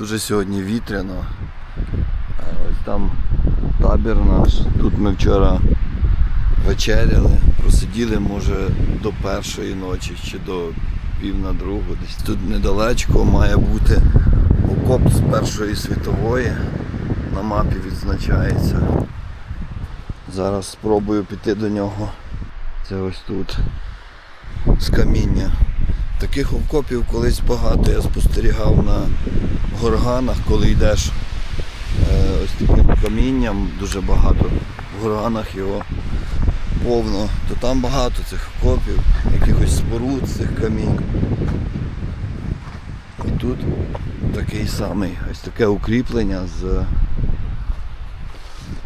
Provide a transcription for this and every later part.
Дуже сьогодні вітряно. Е, Ось там табір наш. Тут ми вчора вечеряли, просиділи може до першої ночі чи до пів на другу. Десь тут недалечко має бути окоп з Першої світової. На мапі відзначається. Зараз спробую піти до нього. Це ось тут. З каміння. Таких окопів колись багато я спостерігав на горганах, коли йдеш е, ось таким камінням, дуже багато. В горганах його повно, то там багато цих окопів, якихось споруд з цих камінь. І тут такий самий, ось таке укріплення з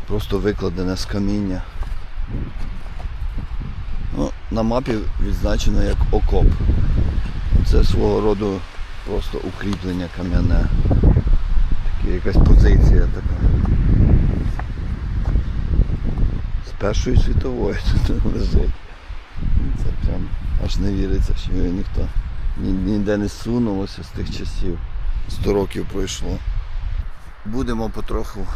просто викладене з каміння. Ну, на мапі відзначено як окоп. Це свого роду просто укріплення кам'яне. Такі якась позиція така. З Першої світової тут лежить. Це прям аж не віриться, що його ніхто ні- ніде не сунулося з тих часів. Сто років пройшло. Будемо потроху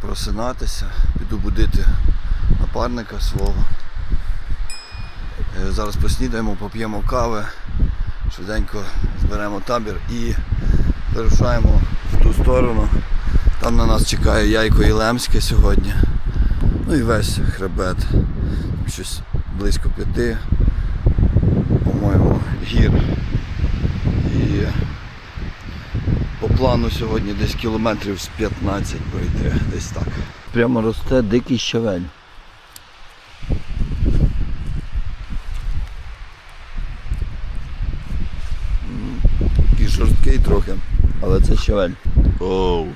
просинатися, піду будити напарника свого. Е, Зараз поснідаємо, поп'ємо кави, швиденько зберемо табір і вирушаємо в ту сторону. Там на нас чекає Яйко Єлемське сьогодні. Ну і весь хребет. Щось близько п'яти, по-моєму, гір. І по плану сьогодні десь кілометрів з 15 пройти, десь так. Прямо росте дикий щавель. Такий жорсткий трохи, але це щавель. Оу.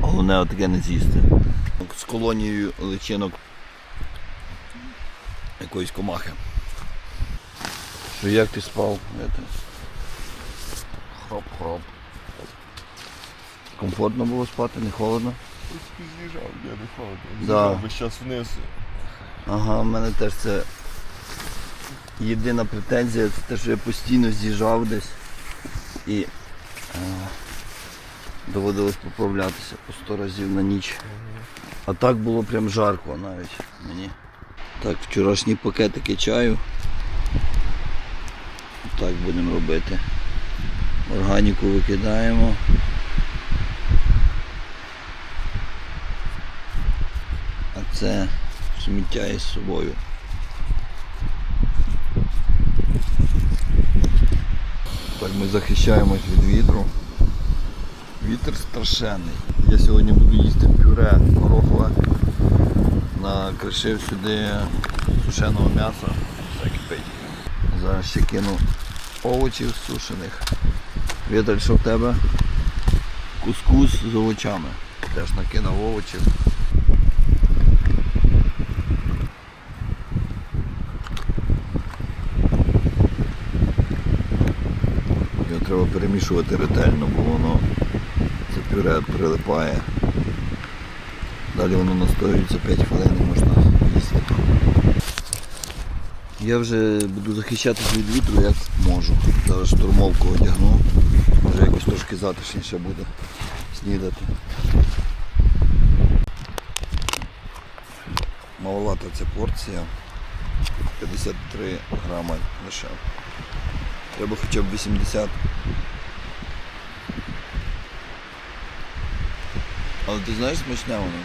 Головне отаке не з'їсти. З колонією личинок якоїсь комахи. Що як ти спав? Хроп-хроп. Комфортно було спати, не холодно? З'їжджав, я не холодно. З'їжджав весь час вниз. Ага, в мене теж це єдина претензія, це те, що я постійно з'їжджав десь і е, доводилось поправлятися по 100 разів на ніч. А так було прям жарко навіть мені. Так, вчорашні пакетики чаю. Так будемо робити. Органіку викидаємо. А це сміття із собою. Ми захищаємось від вітру. Вітер страшенний. Я сьогодні буду їсти пюре горохове. Накришив сюди сушеного м'яса. Все кипить. Зараз ще кину овочів сушених. Віталь, що в тебе? Кускус з овочами. Теж накинув овочів. Його треба перемішувати ретельно, бо воно це пюре прилипає. Далі воно настоюється 5 хвилин і можна їсти. Я вже буду захищатися від вітру як можу. Зараз штурмовку одягну. Може якось трошки затишніше буде снідати. Маловата ця порція. 53 грама лише. Треба хоча б 80. Але ти знаєш смачне воно?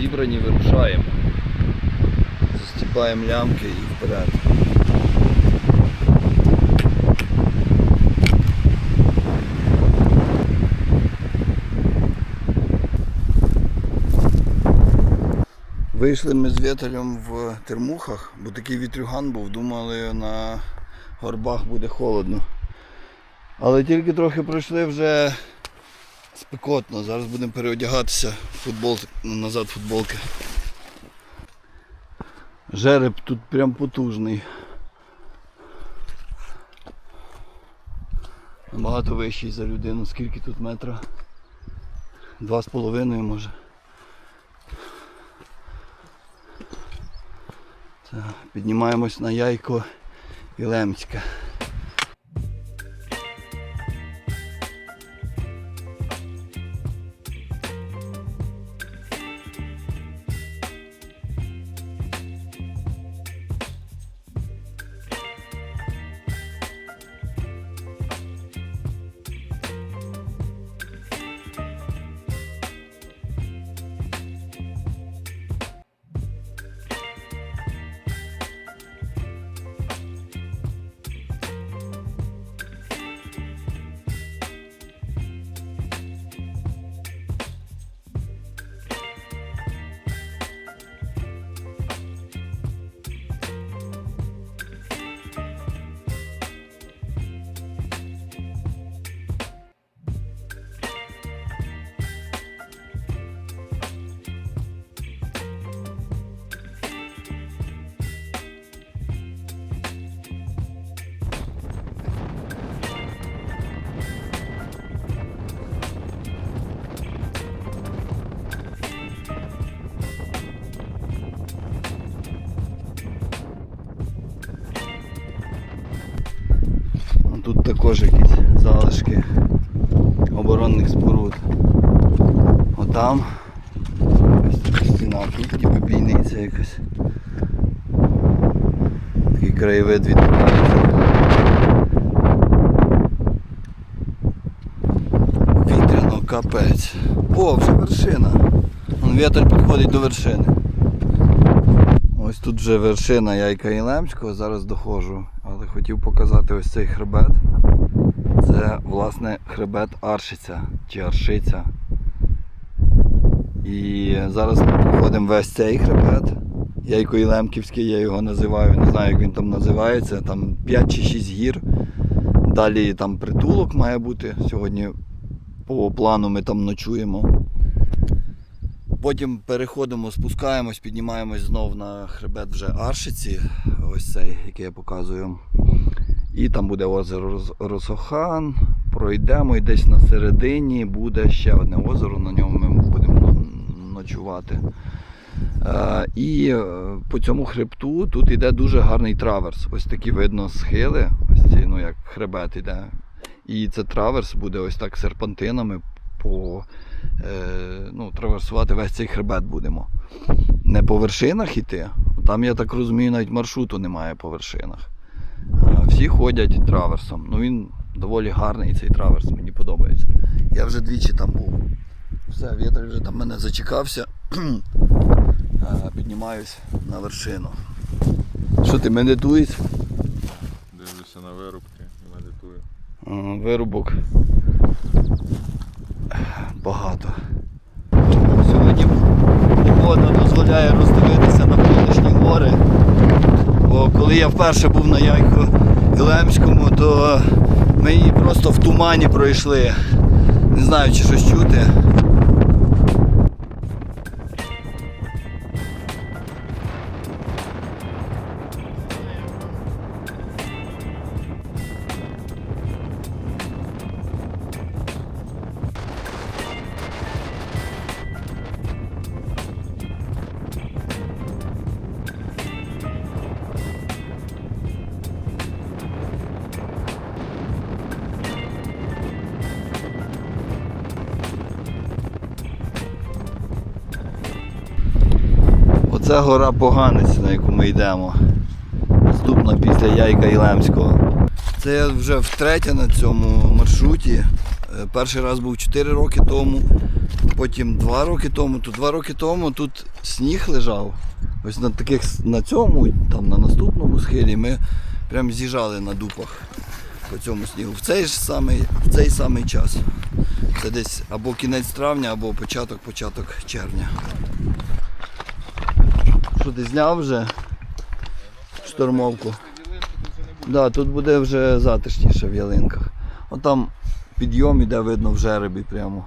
Зібрані, вирушаємо. Застіпаємо лямки і вперед. Вийшли ми з вітелем в термухах, бо такий вітрюган був, думали на горбах буде холодно. Але тільки трохи пройшли вже Спекотно, зараз будемо переодягатися футбол, назад футболки. Жереб тут прям потужний. Набагато вищий за людину. Скільки тут метра? Два з половиною може. Так, піднімаємось на яйко і А Отам ось така стіна, тут ніби бійниця якась. Такий краєвид відкривається. Вітряно капець. О, вже вершина. Вон вітер підходить до вершини. Ось тут вже вершина Яйка Ілемського, зараз доходжу. Але хотів показати ось цей хребет. Це власне хребет Аршиця чи Аршиця. І зараз ми проходимо весь цей хребет. Яйко Ілемківський, я його називаю, не знаю як він там називається. Там 5 чи 6 гір. Далі там притулок має бути. Сьогодні по плану ми там ночуємо. Потім переходимо, спускаємось, піднімаємось знов на хребет вже Аршиці, ось цей, який я показую. І там буде озеро Росохан. Пройдемо і десь на середині буде ще одне озеро, на ньому ми будемо ночувати. Е, І е, по цьому хребту тут йде дуже гарний траверс. Ось такі видно схили, ось ці, ну як хребет йде. І це траверс буде ось так серпантинами по е, ну, траверсувати весь цей хребет будемо. Не по вершинах іти. Там, я так розумію, навіть маршруту немає по вершинах. Всі ходять траверсом. Ну він доволі гарний цей траверс, мені подобається. Я вже двічі там був. Все, вітер вже там мене зачекався. Піднімаюсь на вершину. Що ти медитуєш? Дивлюся на вирубки і медитую. Вирубок багато. Сьогодні погода дозволяє роздивитися на навколишні гори. Бо коли я вперше був на Яйко Ілемському, то ми її просто в тумані пройшли. Не знаю, чи щось чути. Оце гора Поганець, на яку ми йдемо. Наступна після Яйка Ілемського. Це я вже втретє на цьому маршруті. Е, Перший раз був 4 роки тому, потім 2 роки тому. То 2 роки тому тут сніг лежав. Ось на таких на цьому, там на наступному схилі ми прям з'їжджали на дупах по цьому снігу. В цей ж самий, в цей самий час. Це десь або кінець травня, або початок, початок червня. Ти зняв вже? Штормовку. Да, тут буде вже затишніше в ялинках. От там підйом іде видно в жеребі прямо.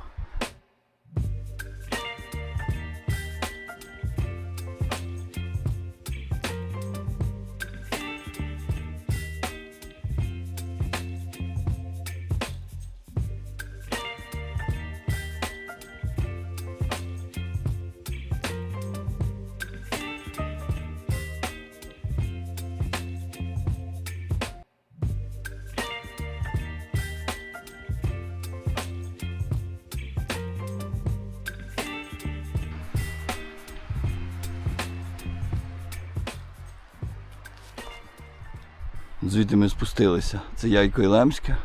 Звідти ми спустилися. Це Яйко Ілемське.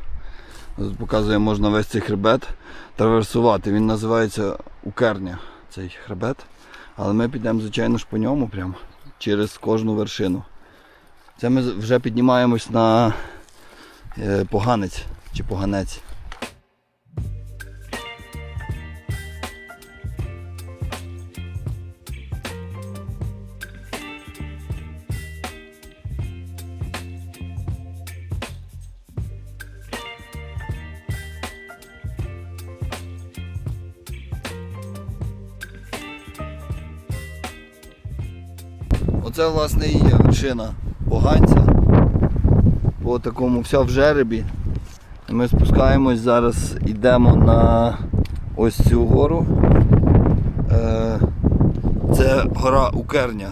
Показує, можна весь цей хребет траверсувати. Він називається Укерня, цей хребет. Але ми підемо, звичайно ж, по ньому прямо через кожну вершину. Це ми вже піднімаємось на е, поганець чи поганець. Є вершина поганця. По такому вся в жеребі. Ми спускаємось зараз, йдемо на ось цю гору. Е, Це гора Укерня,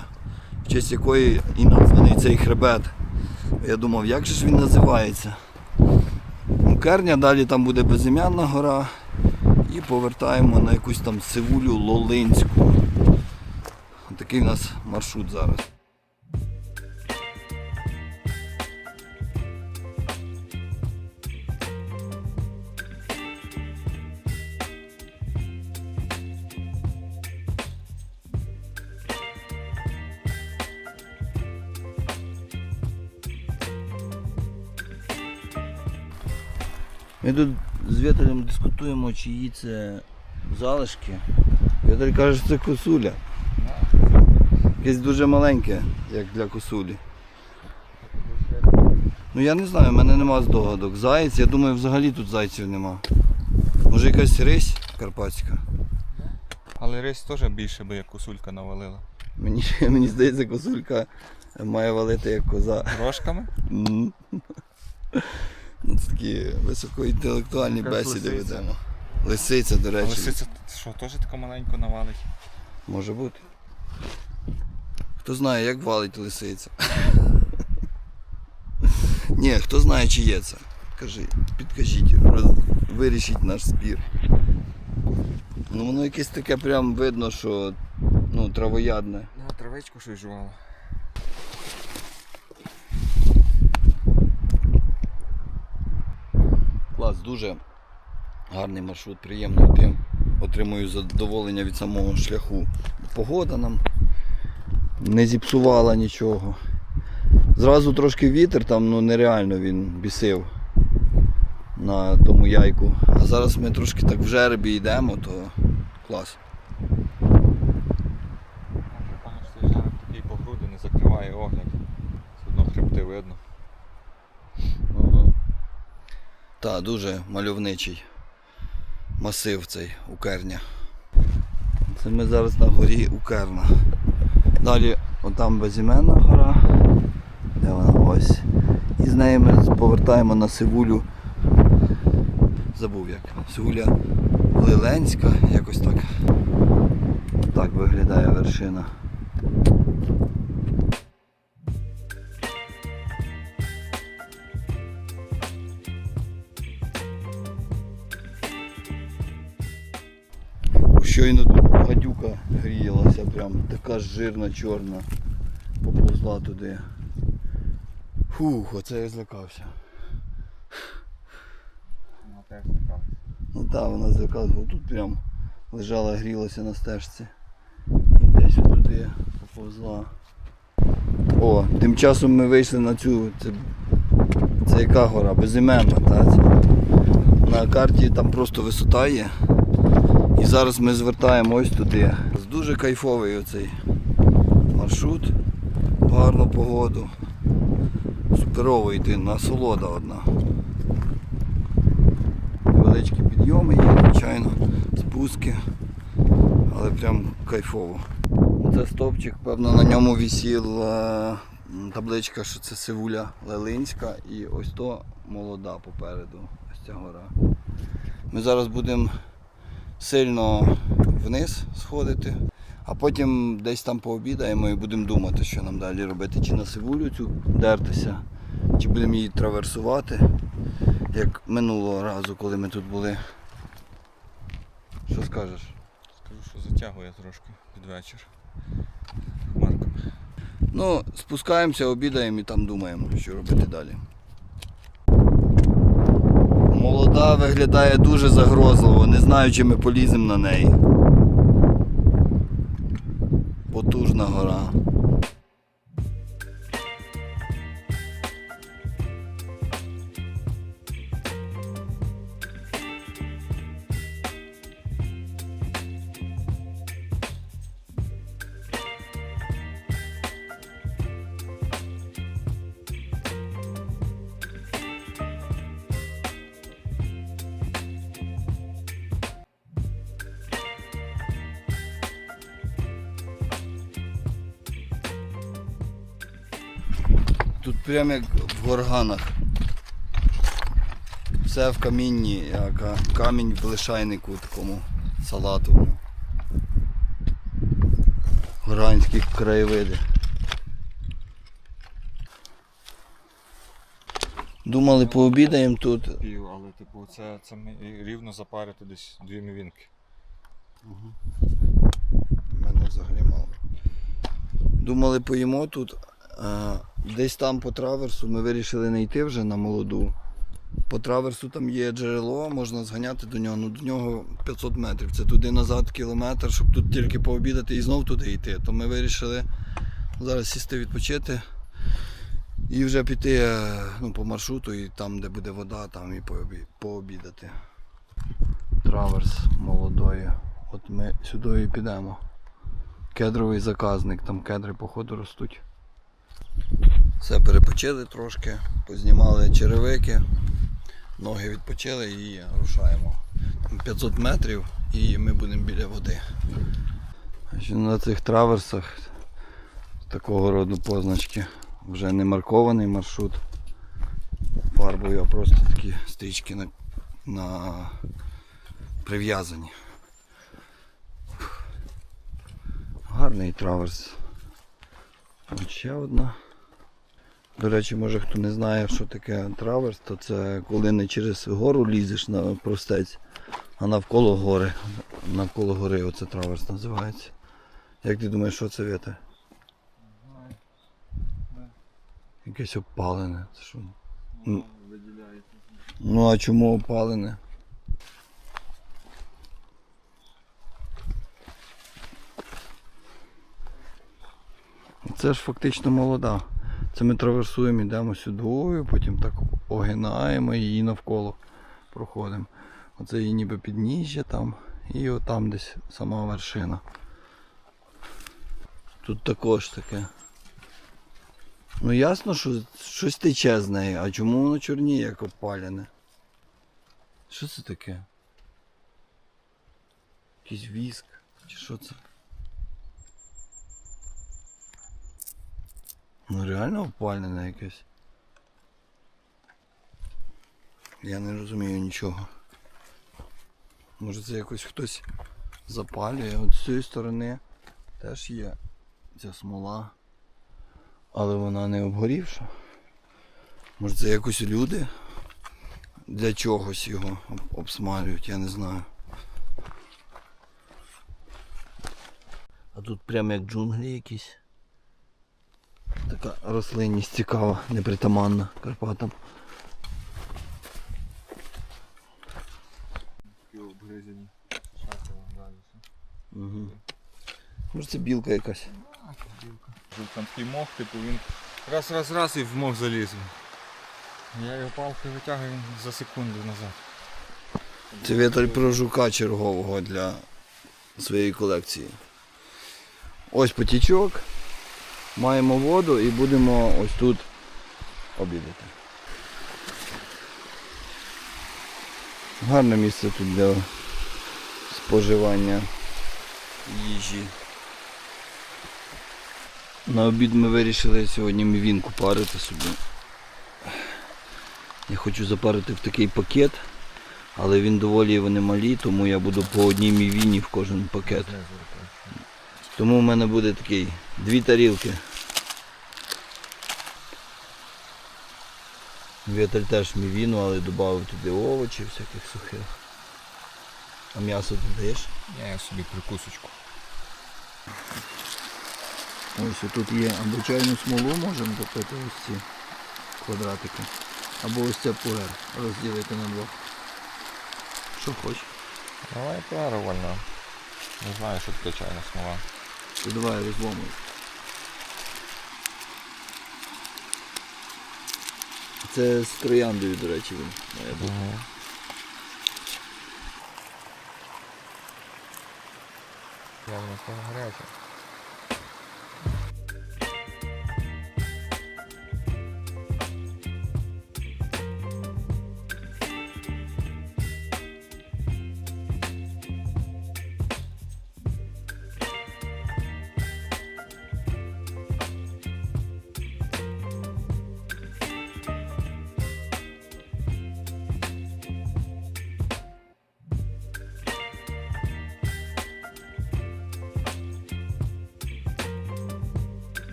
в честь якої і названий цей хребет. Я думав, як же ж він називається? Укерня, далі там буде безім'янна гора і повертаємо на якусь там Сивулю Лолинську. Такий у нас маршрут зараз. Ми тут з Віталем дискутуємо, чиї це залишки. Віталь каже, що це косуля. Якесь дуже маленьке, як для косулі. Ну я не знаю, в мене нема здогадок. Заєць, я думаю, взагалі тут зайців нема. Може якась рись карпатська. Але рейс теж більше би як косулька навалила. Мені, мені здається, косулька має валити як коза. Рожками? Ну, це такі високоінтелектуальні Якась бесіди лисиця. ведемо. Лисиця, до речі. Лисиця що, теж тако маленько навалить? Може бути. Хто знає, як валить лисиця. Ні, хто знає, чи є це. Кажи, підкажіть, роз... вирішіть наш спір. Ну воно якесь таке прям видно, що ну, травоядне. Ну, травичку щось жувало. Клас, дуже гарний маршрут, приємно йти. Отримую задоволення від самого шляху. Погода нам не зіпсувала нічого. Зразу трошки вітер, там ну нереально він бісив на тому яйку. А зараз ми трошки так в жеребі йдемо, то клас. Такий по груди не закриває огляд. Все одно хребти видно. Та, дуже мальовничий масив цей Укерня. Це ми зараз на горі Укерна. Далі отам безіменна гора. Де вона ось. І з неї ми повертаємо на Сивулю. Забув як. Сивуля Лиленська, якось так. Так виглядає вершина. Щойно тут гадюка гріялася, прям така жирна чорна. Поповзла туди. Фух, оце я злякався. Вона теж така. Ну так, вона злякалася, бо тут прям лежала, грілася на стежці. І десь туди поповзла. О, тим часом ми вийшли на цю. Це, це яка гора? Безіменна, та? На карті там просто висота є. І зараз ми звертаємо ось туди. Дуже кайфовий оцей маршрут. Гарну погоду. Суперово йти, насолода одна. Невеличкі підйоми є, звичайно, спуски, але прям кайфово. Це стовпчик, певно, на ньому висіла табличка, що це Сивуля Лелинська і ось то молода попереду. Ось ця гора. Ми зараз будемо сильно вниз сходити, а потім десь там пообідаємо і будемо думати, що нам далі робити. Чи на Сивулю цю дертися, чи будемо її траверсувати, як минулого разу, коли ми тут були. Що скажеш? Скажу, що затягує трошки під вечір. Хмарками. Ну, спускаємося, обідаємо і там думаємо, що робити далі. Молода виглядає дуже загрозливо, не знаю, чи ми поліземо на неї. Потужна гора. Прямо як в горганах. Все в камінні, як камінь в лишайнику такому салатовому. Горганські краєвиди. Думали, пообідаємо тут. Пів, але типу це, це рівно запарити десь дві мівінки. мене взагалі мало. Думали, поїмо тут. Десь там по траверсу ми вирішили не йти вже на молоду. По траверсу там є джерело, можна зганяти до нього. Ну до нього 500 метрів. Це туди назад кілометр, щоб тут тільки пообідати і знов туди йти. То ми вирішили зараз сісти відпочити і вже піти е, ну, по маршруту і там, де буде вода, там і пообідати. Траверс молодої. От ми сюди і підемо. Кедровий заказник, там кедри походу ростуть. Все, перепочили трошки, познімали черевики, ноги відпочили і рушаємо. 500 метрів і ми будемо біля води. На цих траверсах такого роду позначки. Вже не маркований маршрут фарбою, а просто такі стрічки на, на прив'язані. Гарний траверс. От ще одна. До речі, може хто не знає, що таке траверс, то це коли не через гору лізеш на простець, а навколо гори. Навколо гори оце траверс називається. Як ти думаєш, що це віте? Якесь опалене. Це що? Ну. Ну а чому опалене? Це ж фактично молода. Це ми траверсуємо, йдемо сюди, потім так огинаємо її навколо проходимо. Оце її ніби підніжжя там і отам десь сама вершина. Тут також таке. Ну ясно, що щось тече з неї, а чому воно чорніє, як опалене? Що це таке? Якийсь віск? Чи що це? Ну реально опалене якесь. Я не розумію нічого. Може це якось хтось запалює. От з цієї сторони теж є ця смола. Але вона не обгорівша. Може це якось люди для чогось його обсмалюють, я не знаю. А тут прямо як джунглі якісь. Така рослинність цікава, непритаманна Карпатам. Угу. Може це білка якась. Жив там такий мох, типу він раз, раз, раз і в мох заліз. Я його палкою витягую за секунду назад. Це віталь про жука чергового для своєї колекції. Ось потічок. Маємо воду і будемо ось тут обідати. Гарне місце тут для споживання їжі. На обід ми вирішили сьогодні мівінку парити собі. Я хочу запарити в такий пакет. Але він доволі вони малі, тому я буду по одній мівіні в кожен пакет. Тому в мене буде такий дві тарілки. Віталь теж мівіну, але додав туди овочів всяких сухих. А м'ясо ти даєш? Я собі прикусочку. Ось тут є або чайну смолу можемо топити ось ці квадратики. Або ось це пуер розділити на двох. Що хочеш. Давай пуеру вольно. Не знаю, що таке чайна смола. То давай розломуй. Це з трояндою, до речі, він має бути. Явно там гаряче.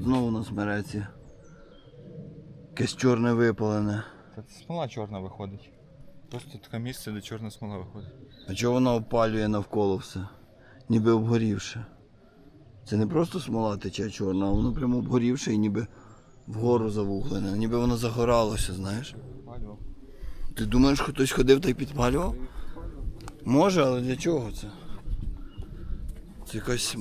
Знову у нас мереться. Якесь чорне випалене. Та це смола чорна виходить. Просто таке місце, де чорна смола виходить. А чого вона опалює навколо все? Ніби обгорівше. Це не просто смола тече чорна, а воно прямо обгорівше і ніби вгору завуглене. Ніби воно загоралося, знаєш. Палював. Ти думаєш, хтось ходив та й підпалював? Може, але для чого це? Це якась.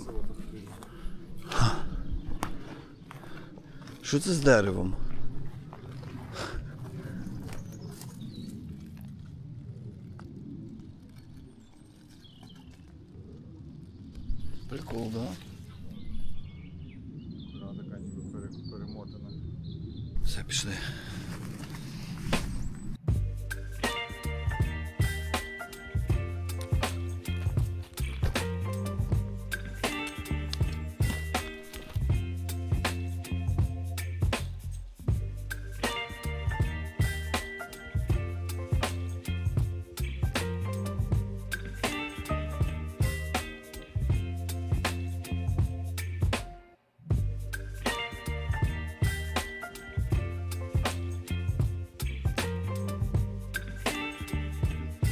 Що це з деревом? Прикол, да?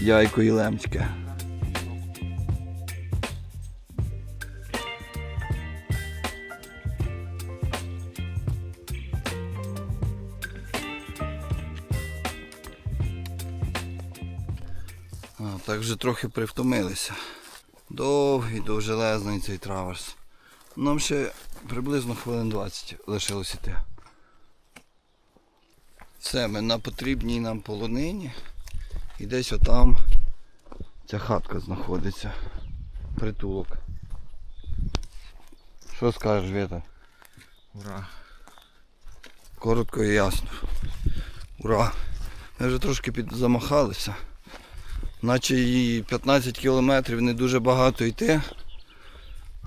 Яйко і лемчке. Так вже трохи привтомилися. Довгий, довжелезний цей траверс. Нам ще приблизно хвилин 20 лишилось іти. Все, ми на потрібній нам полонині. І десь отам ця хатка знаходиться. Притулок. Що скажеш, Віта? Ура. Коротко і ясно. Ура! Ми вже трошки підзамахалися. Наче і 15 кілометрів не дуже багато йти.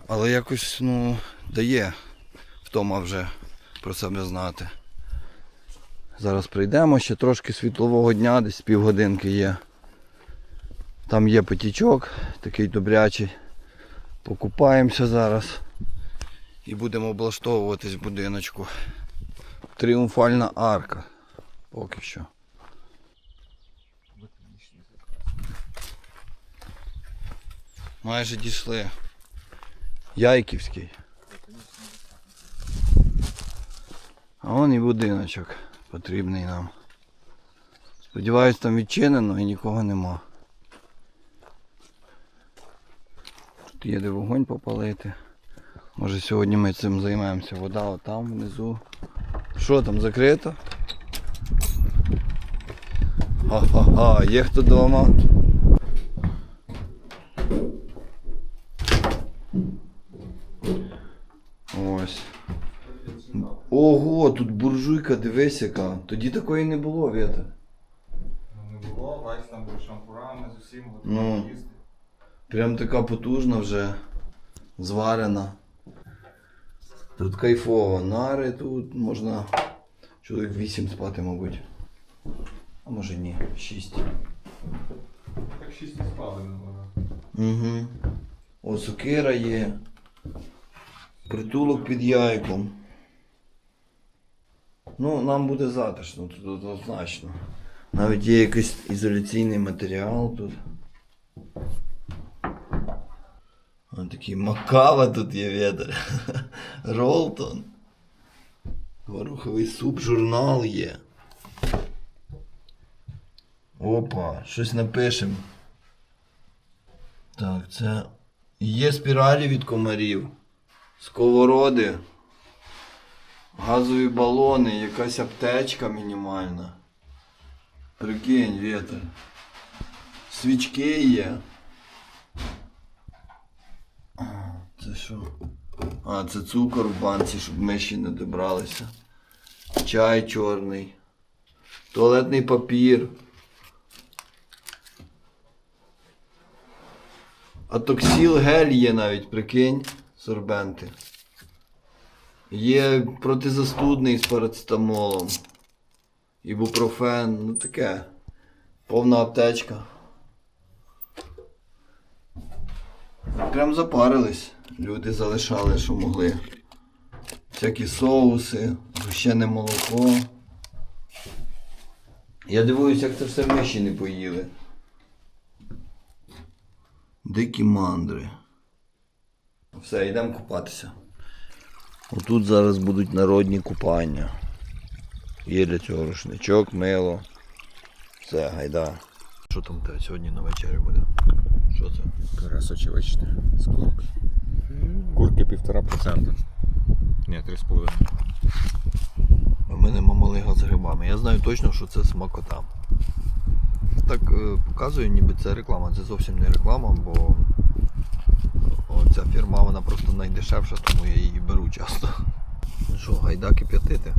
Але якось ну, дає втома вже про себе знати. Зараз прийдемо, ще трошки світлового дня, десь півгодинки є. Там є потічок, такий добрячий. Покупаємося зараз і будемо облаштовуватись в будиночку. Тріумфальна арка. Поки що. Майже дійшли. Яйківський. А вон і будиночок потрібний нам. Сподіваюсь, там відчинено і нікого нема. Тут є де вогонь попалити. Може сьогодні ми цим займаємося. Вода отам внизу. Що там закрито? Ха-ха-ха, є хто вдома? Ось. Ого, тут буржуйка, дивись яка. Тоді такої не було, Віта. Ну не було, бачиш, там були шампурами з усім Ну. їсти. Прям така потужна вже. Зварена. Тут кайфово. Нари тут можна чоловік 8 спати, мабуть. А може ні, 6. Так шість не спали. Угу. О, сокира є. Притулок під яйком. Ну, нам буде затишно тут однозначно. Навіть є якийсь ізоляційний матеріал тут. Ось такий макава тут є вітер. Ролтон. Гороховий суп, журнал є. Опа, щось напишемо. Так, це. Є спіралі від комарів. Сковороди. Газові балони, якась аптечка мінімальна. Прикинь, вітер. Свічки є. Це що? А, це цукор в банці, щоб миші не добралися. Чай чорний. Туалетний папір. А токсіл гель є навіть, прикинь, сорбенти. Є протизастудний з парацетамолом. Ібупрофен, ну таке. Повна аптечка. Прям запарились. Люди залишали, що могли. Всякі соуси, згущене молоко. Я дивуюсь, як це все миші не поїли. Дикі мандри. Все, йдемо купатися. Отут зараз будуть народні купання. Є для цього рушничок, мило. Все, гайда. Що там те сьогодні на вечері буде? Що це? Пюре сочевичне з курки. Курки півтора процента. Ні, три з половиною. У мене мамалига з грибами. Я знаю точно, що це смакота. Так е, показую, ніби це реклама. Це зовсім не реклама, бо ця фірма вона просто найдешевша, тому я її беру часто. Ну що, гайда кип'ятити.